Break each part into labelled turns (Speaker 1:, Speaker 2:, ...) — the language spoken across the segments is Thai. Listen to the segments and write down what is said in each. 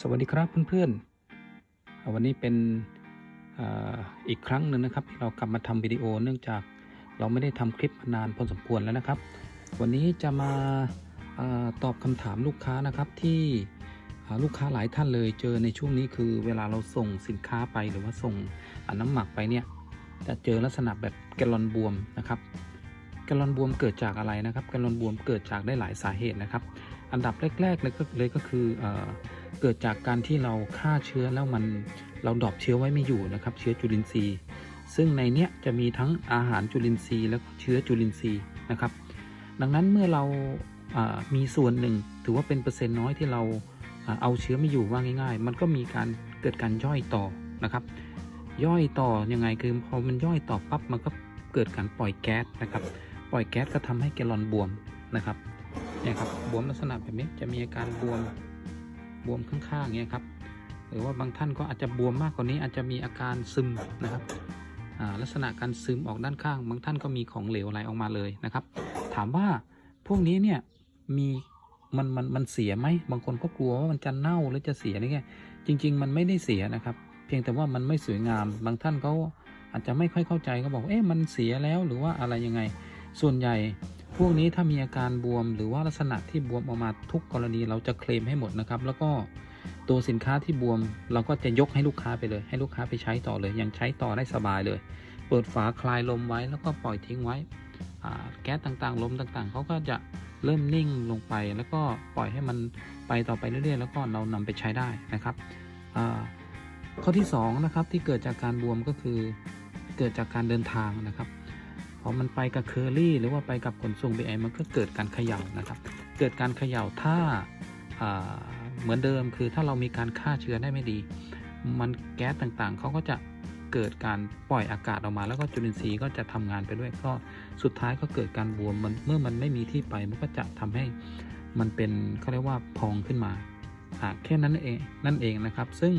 Speaker 1: สวัสดีครับเพื่อนๆอ่าวันนี้เป็นออีกครั้งหนึ่งนะครับที่เรากลับมาทำวิดีโอ เนื่องจากเราไม่ได้ทำคลิปมานานพอสมควรแล้วนะครับ วันนี้จะมาอาตอบคำถามลูกค้านะครับที่ลูกค้าหลายท่านเลยเจอในช่วงนี้คือเวลาเราส่งสินค้าไปหรือว่าส่งน้ำหมักไปเนี่ยจะเจอลักษณะแบบแกลลอนบวมนะครับแกลลอนบวมเกิดจากอะไรนะครับแกลลอนบวมเกิดจากได้หลายสาเหตุนะครับ อันดับแรกๆเลยก็เลยก็คืออ เกิดจากการที่เราฆ่าเชื้อแล้วมันเราดอปเชื้อไว้ไม่อยู่นะครับ เชื้อจุลินทรีย์ ซึ่งในเนี้ยจะมีทั้งอาหารจุลินทรีย์และเชื้อจุลินทรีย์นะครับ ดังนั้นเมื่อเราอ่ามีส่วนหนึ่ง ถือว่าเป็นเปอร์เซ็นต์น้อยที่เราเอาเชื้อไม่อยู่ว่าง่าย ๆ มันก็มีการเกิดการย่อยต่อนะครับ ย่อยต่อยังไงคือพอมันย่อยต่อปั๊บมันก็เกิดการปล่อยแก๊สนะครับ ปล่อยแก๊สก็ทำให้แกลลอนบวมนะครับเนี่ยครับบวมลักษณะแบบนี้จะมีอาการบวม บวมข้างๆเงี้ยครับหรือว่าบางท่านก็อาจจะบวมมากกว่านี้อาจจะมีอาการซึมนะครับลักษณะการซึมออกด้านข้าง บางท่านก็มีของเหลวไหลออกมาเลยนะครับ ถามว่าพวกนี้เนี่ยมีมันมันมันเสียไหมบางคนก็กลัวว่ามันจะเน่าหรือจะเสียอะไรเงี้ยจริง ๆ มันไม่ได้เสียนะครับ เพียงแต่ว่ามันไม่สวยงาม บางท่านเขาอาจจะไม่ค่อยเข้าใจก็บอกเอ๊ะมันเสียแล้วหรือว่าอะไรยังไง ส่วนใหญ่ พวกนี้ถ้ามีอาการบวมหรือว่าลักษณะที่บวมออกมาทุกกรณีเราจะเคลมให้หมดนะครับ แล้วก็ตัวสินค้าที่บวมเราก็จะยกให้ลูกค้าไปเลย ให้ลูกค้าไปใช้ต่อเลย ยังใช้ต่อได้สบายเลย เปิดฝาคลายลมไว้แล้วก็ปล่อยทิ้งไว้แก๊สต่างๆ ลมต่างๆเขาก็จะเริ่มนิ่งลงไป แล้วก็ปล่อยให้มันไปต่อไปเรื่อยๆ แล้วก็เรานำไปใช้ได้นะครับข้อที่สองนะครับที่เกิดจากการบวมก็คือเกิดจากการเดินทางนะครับ พอมันไปกับเคอรี่หรือว่าไปกับขนส่ง BI มันก็เกิดการเขย่านะครับ เกิดการเขย่าถ้าอ่าเหมือนเดิมคือถ้าเรามีการฆ่าเชื้อได้ไม่ดี มันแก๊สต่างๆ เขาก็จะเกิดการปล่อยอากาศออกมาแล้วก็จุลินทรีย์ก็จะทำงานไปด้วยก็สุดท้ายก็เกิดการบวมมันเมื่อมันไม่มีที่ไปมันก็จะทำให้มันเป็นเขาเรียกว่าพองขึ้นมาแค่นั้นเองนั่นเองนะครับ ซึ่ง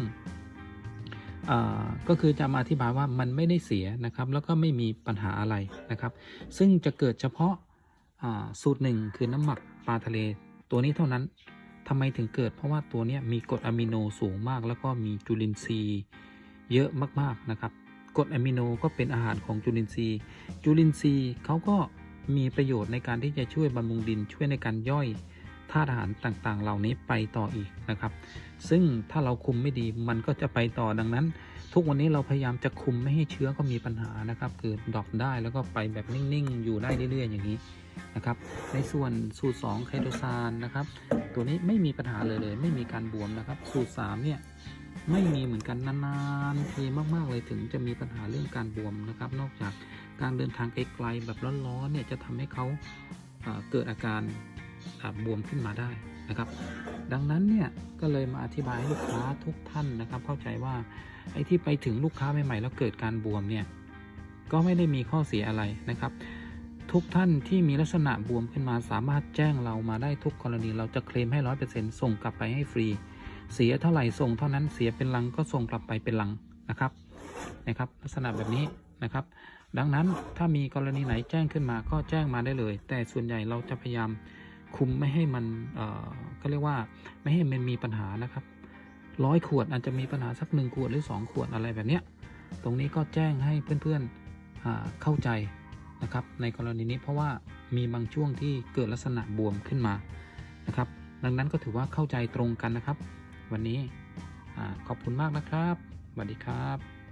Speaker 1: ก็คือจะมาอธิบายว่ามันไม่ได้เสียนะครับ แล้วก็ไม่มีปัญหาอะไรนะครับ ซึ่งจะเกิดเฉพาะาสูตรหนึ่งคือน้ำหมักปลาทะเลตัวนี้เท่านั้นทำไมถึงเกิด เพราะว่าตัวนี้มีกรดอะมิโนสูงมาก แล้วก็มีจุลินทรีย์เยอะมากๆนะครับกรดอะมิโนก็เป็นอาหารของจุลินทรีย์ จุลินทรีย์เขาก็มีประโยชน์ในการที่จะช่วยบำรุงดินช่วยในการย่อย ธาตุอาหารต่างๆ เหล่านี้ไปต่ออีกนะครับ ซึ่งถ้าเราคุมไม่ดีมันก็จะไปต่อดังนั้น ทุกวันนี้เราพยายามจะคุมไม่ให้เชื้อก็มีปัญหานะครับคือดรอปได้แล้วก็ไปแบบนิ่งๆ อยู่ได้เรื่อยๆ อย่างนี้นะครับ ในส่วนสูตร2ไคโตซานนะครับ ตัวนี้ไม่มีปัญหาเลยเลย ไม่มีการบวมนะครับ สูตร3เนี่ยไม่มีเหมือนกันนานๆทีมากๆเลยถึงจะมีปัญหาเรื่องการบวมนะครับ นอกจากการเดินทางไกลๆแบบร้อนๆเนี่ยจะทำให้เขาเกิดอาการ บวมขึ้นมาได้นะครับ ดังนั้นเนี่ยก็เลยมาอธิบายให้ลูกค้าทุกท่านนะครับ เข้าใจว่าไอ้ที่ไปถึงลูกค้าใหม่ๆแล้วเกิดการบวมเนี่ยก็ไม่ได้มีข้อเสียอะไรนะครับ ทุกท่านที่มีลักษณะบวมขึ้นมาสามารถแจ้งเรามาได้ทุกกรณี เราจะเคลมให้ร้อยเปอร์เซ็นต์ส่งกลับไปให้ฟรี เสียเท่าไหร่ส่งเท่านั้นเสียเป็นลังก็ส่งกลับไปเป็นลังนะครับนะครับ ลักษณะแบบนี้นะครับ ดังนั้นถ้ามีกรณีไหนแจ้งขึ้นมาก็แจ้งมาได้เลย แต่ส่วนใหญ่เราจะพยายาม คุมไม่ให้มันเออก็เรียกว่าไม่ให้มันมีปัญหานะครับร้อยขวดอาจจะมีปัญหาสักหนึ่งขวดหรือสองขวดอะไรแบบเนี้ยตรงนี้ก็แจ้งให้เพื่อนๆเข้าใจนะครับในกรณีนี้เพราะว่ามีบางช่วงที่เกิดลักษณะบวมขึ้นมานะครับ ดังนั้นก็ถือว่าเข้าใจตรงกันนะครับ วันนี้อขอบคุณมากนะครับสวัสดีครับ